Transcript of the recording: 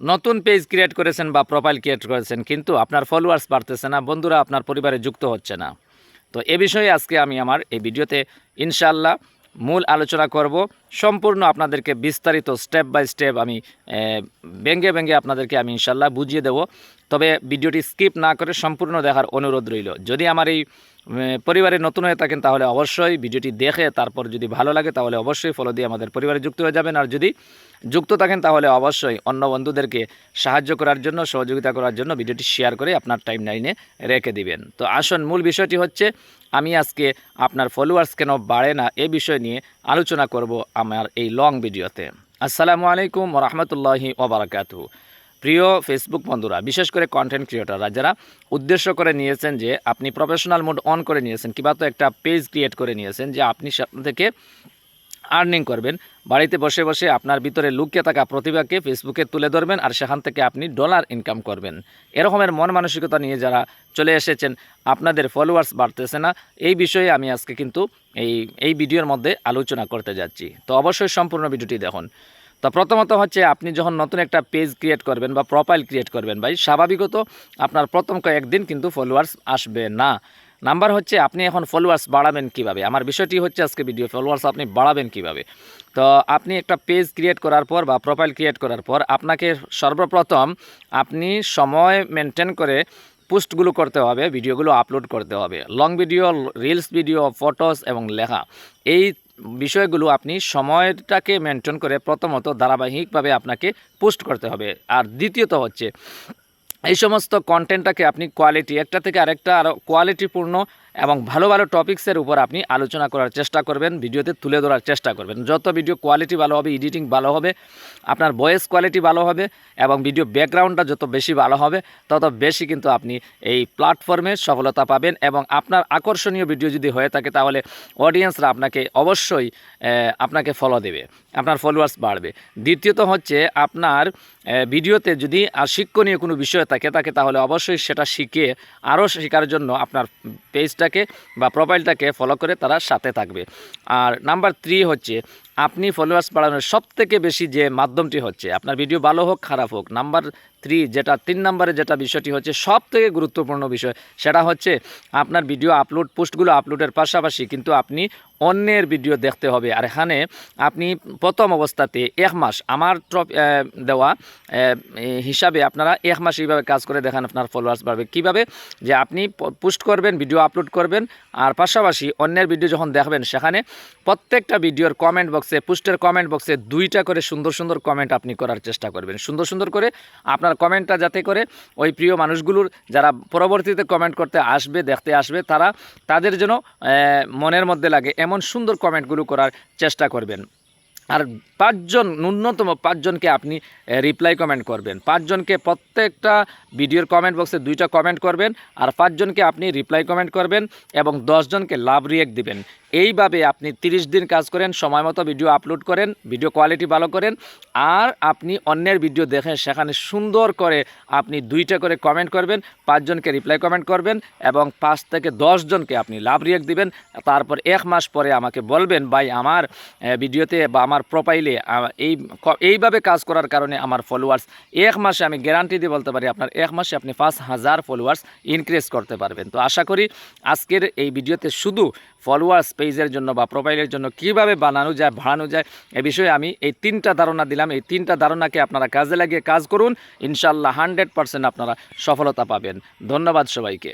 নতুন page create করেছেন বা প্রোফাইল ক্রিয়েট করেছেন, কিন্তু আপনার ফলোয়ার্স বাড়তেছে না, বন্ধুরা আপনার পরিবারে যুক্ত হচ্ছে না। তো এ বিষয়ে আজকে আমি আমার এই ভিডিওতে ইনশাল্লাহ মূল আলোচনা করব। সম্পূর্ণ আপনাদেরকে বিস্তারিত স্টেপ বাই স্টেপ আমি ব্যঙ্গে ব্যঙ্গে আপনাদেরকে আমি ইনশাল্লাহ বুঝিয়ে দেব। তবে ভিডিওটি স্কিপ না করে সম্পূর্ণ দেখার অনুরোধ রইল। যদি আমার এই পরিবারে নতুন হয়ে থাকেন তাহলে অবশ্যই ভিডিওটি দেখে তারপর যদি ভালো লাগে তাহলে অবশ্যই ফলো দিয়ে আমাদের পরিবারে যুক্ত হয়ে যাবেন। আর যদি যুক্ত থাকেন তাহলে অবশ্যই অন্য বন্ধুদেরকে সাহায্য করার জন্য, সহযোগিতা করার জন্য ভিডিওটি শেয়ার করে আপনার টাইম লাইনে রেখে দিবেন। তো আসুন, মূল বিষয়টি হচ্ছে, আমি আজকে আপনার ফলোয়ার্স কেন বাড়ে না এ বিষয় নিয়ে আলোচনা করব। আমার এই লং ভিডিওতে আসসালামু আলাইকুম রহমতুল্লাহি ওবরাকাতু প্রিয় ফেসবুক বন্ধুরা, বিশেষ করে কন্টেন্ট ক্রিয়েটাররা যারা উদ্দেশ্য করে নিয়েছেন যে আপনি প্রফেশনাল মোড অন করে নিয়েছেন, কিবা তো একটা পেজ ক্রিয়েট করে নিয়েছেন যে আপনি সেখান থেকে আর্নিং করবেন। বাড়িতে বসে বসে আপনার ভিতরে লুকিয়ে থাকা প্রতিভাকে ফেসবুকে তুলে ধরবেন আর সেখান থেকে আপনি ডলার ইনকাম করবেন। এরকমের মন মানসিকতা নিয়ে যারা চলে এসেছেন, আপনাদের ফলোয়ার্স বাড়তেছে না। এই বিষয়ে আমি আজকে কিন্তু এই এই ভিডিওর মধ্যে আলোচনা করতে যাচ্ছি। তো অবশ্যই সম্পূর্ণ ভিডিওটি দেখুন। তো প্রথমত হচ্ছে আপনি যখন নতুন একটা পেজ ক্রিয়েট করবেন বা প্রোফাইল ক্রিয়েট করবেন ভাই, স্বাভাবিকত আপনার প্রথম কয়েকদিন কিন্তু ফলোয়ার্স আসবে না। নাম্বার হচ্ছে আপনি এখন ফলোয়ার্স বাড়াবেন কীভাবে? আমার বিষয়টি হচ্ছে আজকে ভিডিও ফলোয়ার্স আপনি বাড়াবেন কীভাবে? তো আপনি একটা পেজ ক্রিয়েট করার পর বা প্রোফাইল ক্রিয়েট করার পর আপনাকে সর্বপ্রথম আপনি সময় মেনটেন করে পোস্টগুলো করতে হবে ভিডিওগুলো আপলোড করতে হবে। Long video reels video photos এবং লেখা। এই বিষয়গুলো আপনি সময়টাকে মেনটেন করে প্রথমত ধারাবাহিকভাবে আপনাকে পোস্ট করতে হবে। আর দ্বিতীয়ত হচ্ছে এই সমস্ত কন্টেন্টটাকে আপনি কোয়ালিটি একটা থেকে আরেকটা আরও কোয়ালিটিপূর্ণ এবং ভালো ভালো টপিক্সের উপর আপনি আলোচনা করার চেষ্টা করবেন, ভিডিওতে তুলে ধরার চেষ্টা করবেন। যত ভিডিও কোয়ালিটি ভালো হবে এডিটিং ভালো হবে, আপনার ভয়েস কোয়ালিটি ভালো হবে এবং ভিডিও ব্যাকগ্রাউন্ডটা যত বেশি ভালো হবে, তত বেশি কিন্তু আপনি এই প্ল্যাটফর্মে সফলতা পাবেন এবং আপনার আকর্ষণীয় ভিডিও যদি হয়ে থাকে, তাহলে অডিয়েন্সরা আপনাকে অবশ্যই আপনাকে ফলো দেবে, আপনার ফলোয়ার্স বাড়বে। দ্বিতীয়ত হচ্ছে আপনার ভিডিওতে যদি আর শিক্ষণীয় কোনো বিষয় থাকে থাকে তাহলে অবশ্যই সেটা শিখে আরও শেখার জন্য আপনার পেজটাকে বা প্রোফাইলটাকে ফলো করে তারা সাথে থাকবে। আর নাম্বার থ্রি হচ্ছে আপনি ফলোয়ার্স বাড়ানোর সব থেকে বেশি যে মাধ্যমটি হচ্ছে, আপনার ভিডিও ভালো হোক, খারাপ হোক নাম্বার থ্রি যেটা, তিন নম্বরে যেটা বিষয়টি হচ্ছে সব থেকে গুরুত্বপূর্ণ বিষয় সেটা হচ্ছে, আপনার ভিডিও আপলোড পোস্টগুলো আপলোডের পাশাপাশি কিন্তু আপনি অন্যের ভিডিও দেখতে হবে। আর এখানে আপনি প্রথম অবস্থাতে এক মাস আমার ট্রপ দেওয়া হিসাবে আপনারা এক মাস এইভাবে কাজ করে দেখান আপনার ফলোয়ার্স বাড়বে। কীভাবে? যে আপনি পোস্ট করবেন ভিডিও আপলোড করবেন, আর পাশাপাশি অন্যের ভিডিও যখন দেখবেন, সেখানে প্রত্যেকটা ভিডিওর কমেন্ট বক্সে পোস্টের কমেন্ট বক্সে দুইটা করে সুন্দর সুন্দর কমেন্ট আপনি করার চেষ্টা করবেন। সুন্দর সুন্দর করে আপনার কমেন্টটা যাতে করে ওই প্রিয় মানুষগুলোর যারা পরবর্তীতে কমেন্ট করতে আসবে, দেখতে আসবে, তারা তাদের যেন মনের মধ্যে লাগে এমন সুন্দর কমেন্টগুলো করার চেষ্টা করবেন। আর পাঁচজন, ন্যূনতম পাঁচজনকে আপনি রিপ্লাই কমেন্ট করবেন। পাঁচজনকে প্রত্যেকটা ভিডিওর কমেন্ট বক্সে দুইটা কমেন্ট করবেন আর পাঁচজনকে আপনি রিপ্লাই কমেন্ট করবেন এবং দশজনকে লাভ রিয়েক্ট দিবেন। এইভাবে আপনি 30 দিন কাজ করেন, সময় মতো ভিডিও আপলোড করেন ভিডিও কোয়ালিটি ভালো করেন আর আপনি অন্যের ভিডিও দেখেন, সেখানে সুন্দর করে আপনি দুইটা করে কমেন্ট করবেন, পাঁচজনকে রিপ্লাই কমেন্ট করবেন এবং পাঁচ থেকে দশজনকে আপনি লাভ রিয়েক্ট দিবেন। তারপর এক মাস পরে আমাকে বলবেন, ভাই, আমার ভিডিওতে বা আমার প্রোফাইলে এই এইভাবে কাজ করার কারণে আমার ফলোয়ার্স এক মাসে আমি গ্যারান্টি দিয়ে বলতে পারি আপনার, এক মাসে আপনি পাঁচ হাজার ফলোয়ার্স ইনক্রিজ করতে পারবেন। তো আশা করি আজকের এই ভিডিওতে শুধু ফলোয়ার্স পেজের জন্য বা প্রোফাইলের জন্য কীভাবে বানানো যায়, বাড়ানো যায়, এ বিষয়ে আমি এই তিনটা ধারণা দিলাম। এই তিনটা ধারণাকে আপনারা কাজে লাগিয়ে কাজ করুন। ইনশাল্লাহ হান্ড্রেড পারসেন্ট আপনারা সফলতা পাবেন। ধন্যবাদ সবাইকে।